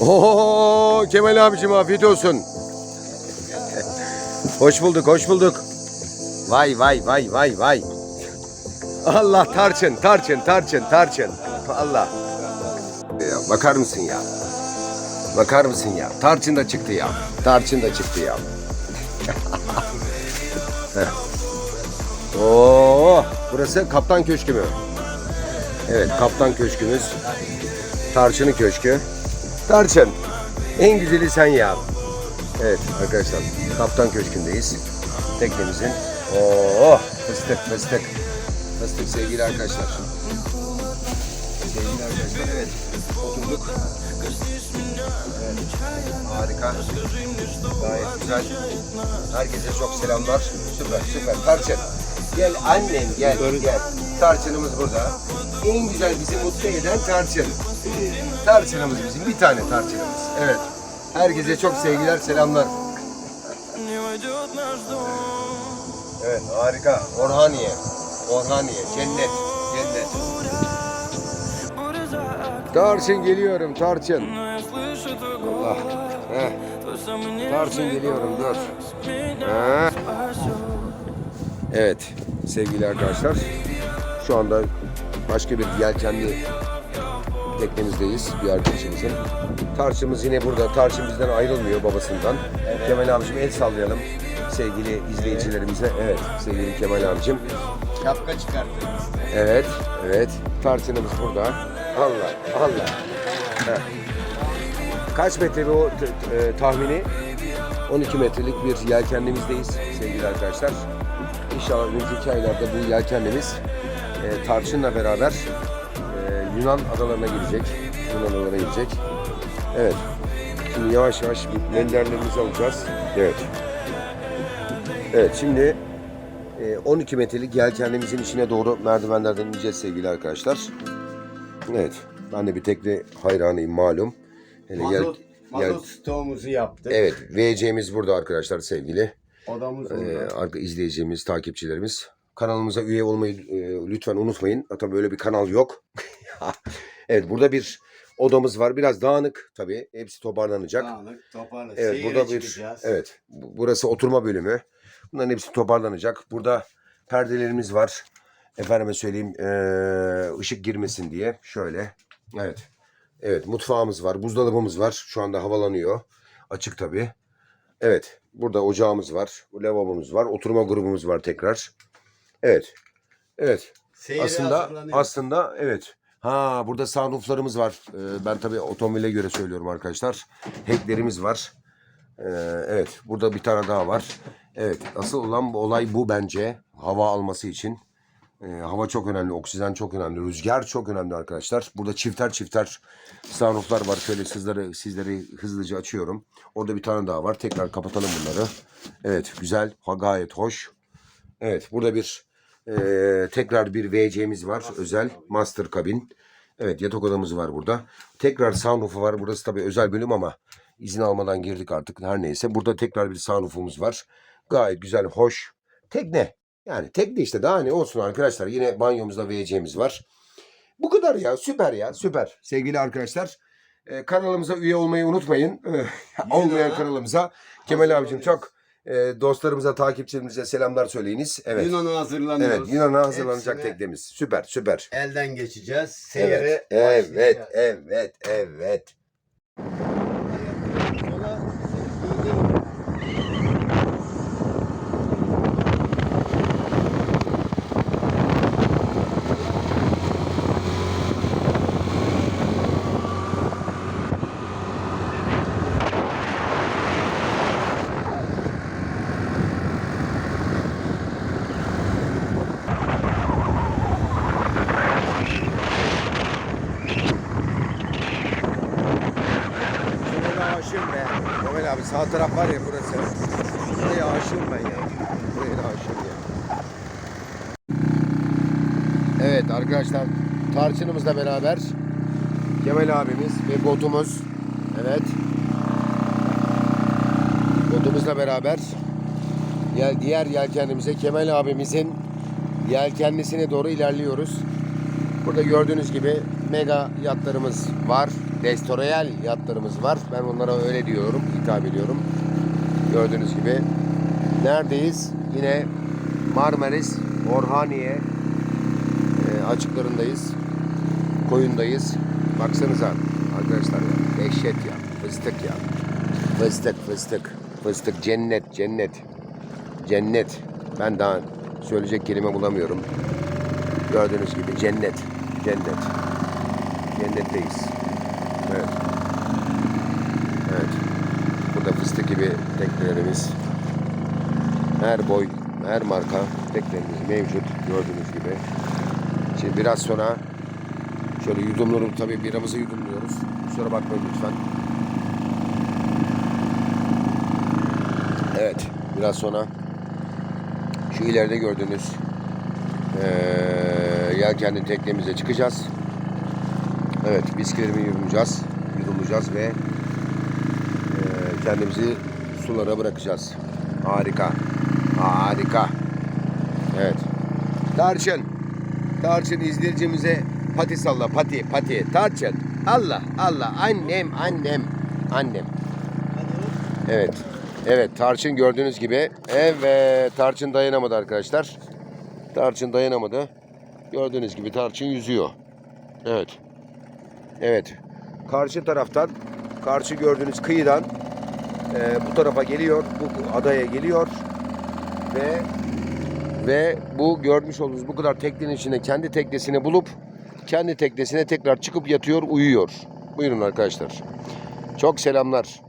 Oo Kemal abicim afiyet olsun. hoş bulduk, hoş bulduk. Vay vay vay vay vay. Allah tarçın, tarçın, tarçın, tarçın. Allah. Ya, bakar mısın ya? Bakar mısın ya? Tarçın da çıktı ya. Tarçın da çıktı ya. Oo, burası Kaptan Köşkü mü? Evet, Kaptan Köşkümüz. Tarçın'ın köşkü. Tarçın, en güzeli sen ya. Evet arkadaşlar, Kaptan Köşkü'ndeyiz. Teknemizin. Oo, fıstık fıstık. Fıstık sevgili arkadaşlar. Sevgili arkadaşlar, evet. Oturduk. Evet, harika. Gayet güzel. Herkese çok selamlar. Süper süper. Tarçın. Gel annem gel gel. Tarçınımız burada. En güzel bizi mutlu eden tarçın. Tarçınımız bizim. Bir tane tarçınımız. Evet. Herkese çok sevgiler, selamlar. Evet, harika. Orhaniye. Orhaniye. Cennet. Cennet. Tarçın geliyorum, tarçın. Allah. Tarçın geliyorum, dur. Evet, sevgili arkadaşlar. Şu anda başka bir yelkenli teknemizdeyiz bir arkadaşımızın. Tarçımız yine burada. Tarçın bizden ayrılmıyor babasından. Kemal abicim el sallayalım sevgili izleyicilerimize. Evet sevgili Kemal abicim. Şapka çıkarttınız. Evet, evet. Tarçınımız burada. Allah, Allah. Heh. Kaç metre t- t- e, tahmini? 12 metrelik bir yelkenlimizdeyiz sevgili arkadaşlar. İnşallah önümüzdeki aylarda bu yelkenlimiz e, tarçınla beraber Yunan adalarına girecek. Yunan adalarına girecek. Evet. Şimdi yavaş yavaş menderlerimizi alacağız. Evet. Evet şimdi e, 12 metrelik yelkenlimizin içine doğru merdivenlerden ineceğiz sevgili arkadaşlar. Evet. Ben de bir tekne hayranıyım malum. Hele yel- Mazot, yel- mazot stoğumuzu yaptık. Evet, VC'miz burada arkadaşlar sevgili Odamız e, orada. arka izleyeceğimiz takipçilerimiz. Kanalımıza üye olmayı e, lütfen unutmayın. Hatta böyle bir kanal yok. evet, burada bir odamız var. Biraz dağınık tabii. Hepsi toparlanacak. Dağınık, toparlı. Evet, Seyire burada bir çıkacağız. evet, bu- burası oturma bölümü. Bunların hepsi toparlanacak. Burada perdelerimiz var. Efendime söyleyeyim, e, ışık girmesin diye. Şöyle. Evet. Evet, mutfağımız var, buzdolabımız var. Şu anda havalanıyor. Açık tabii. Evet, burada ocağımız var, lavabomuz var, oturma grubumuz var tekrar. Evet. Evet. Seyire aslında aslında evet. Ha burada sunrooflarımız var. Ee, ben tabii otomobile göre söylüyorum arkadaşlar. Hacklerimiz var. Ee, evet burada bir tane daha var. Evet asıl olan bu olay bu bence. Hava alması için. Ee, hava çok önemli, oksijen çok önemli, rüzgar çok önemli arkadaşlar. Burada çifter çifter sunrooflar var. Şöyle sizlere, sizleri hızlıca açıyorum. Orada bir tane daha var. Tekrar kapatalım bunları. Evet güzel, ha, gayet hoş. Evet burada bir eee, tekrar bir VC'miz var. özel master kabin. Evet yatak odamız var burada. Tekrar sunroof'u var. Burası tabii özel bölüm ama izin almadan girdik artık. Her neyse. Burada tekrar bir sunroof'umuz var. Gayet güzel, hoş. Tekne. Yani tekne işte daha ne olsun arkadaşlar. Yine banyomuzda VC'miz var. Bu kadar ya. Süper ya. Süper. Sevgili arkadaşlar. e, kanalımıza üye olmayı unutmayın. Olmayan kanalımıza. Kemal abicim çok e, dostlarımıza, takipçilerimize selamlar söyleyiniz. Evet. Yunan'a hazırlanıyoruz. Evet, Yunan'a hazırlanacak Hepsine teknemiz. Süper, süper. Elden geçeceğiz. Seyire Evet, evet, evet, evet. Sağ taraf var ya burası. Buraya aşığım ben ya. Buraya da aşığım ya. Evet arkadaşlar tarçınımızla beraber Kemal abimiz ve botumuz. Evet. Botumuzla beraber diğer yelkenimize Kemal abimizin yelkenlisine doğru ilerliyoruz. Burada gördüğünüz gibi mega yatlarımız var. Destoreyal yatlarımız var. Ben onlara öyle diyorum, hitap ediyorum. Gördüğünüz gibi. Neredeyiz? Yine Marmaris, Orhaniye e, açıklarındayız. Koyundayız. Baksanıza arkadaşlar ya. Dehşet ya. Fıstık ya. Fıstık, fıstık. Fıstık, cennet, cennet. Cennet. Ben daha söyleyecek kelime bulamıyorum. Gördüğünüz gibi cennet. Cennet. Cennetteyiz. Evet. Evet. Burada fıstık gibi teknelerimiz. Her boy, her marka teknelerimiz mevcut. Gördüğünüz gibi. Şimdi biraz sonra şöyle yudumluyoruz. Tabii biramızı yudumluyoruz. Kusura bakmayın lütfen. Evet. Biraz sonra şu ileride gördüğünüz eee yelkenli teknemize çıkacağız. Evet, bisküvilerimi yudumlayacağız. Yudumlayacağız ve eee, kendimizi sulara bırakacağız. Harika. Harika. Evet. Tarçın. Tarçın izleyicimize pati salla pati pati. Tarçın. Allah Allah annem annem annem. Evet. Evet Tarçın gördüğünüz gibi. Evet Tarçın dayanamadı arkadaşlar. Tarçın dayanamadı. Gördüğünüz gibi Tarçın yüzüyor. Evet. Evet. Karşı taraftan, karşı gördüğünüz kıyıdan e, bu tarafa geliyor, bu adaya geliyor ve ve bu görmüş olduğunuz bu kadar teknenin içinde kendi teknesini bulup kendi teknesine tekrar çıkıp yatıyor, uyuyor. Buyurun arkadaşlar. Çok selamlar.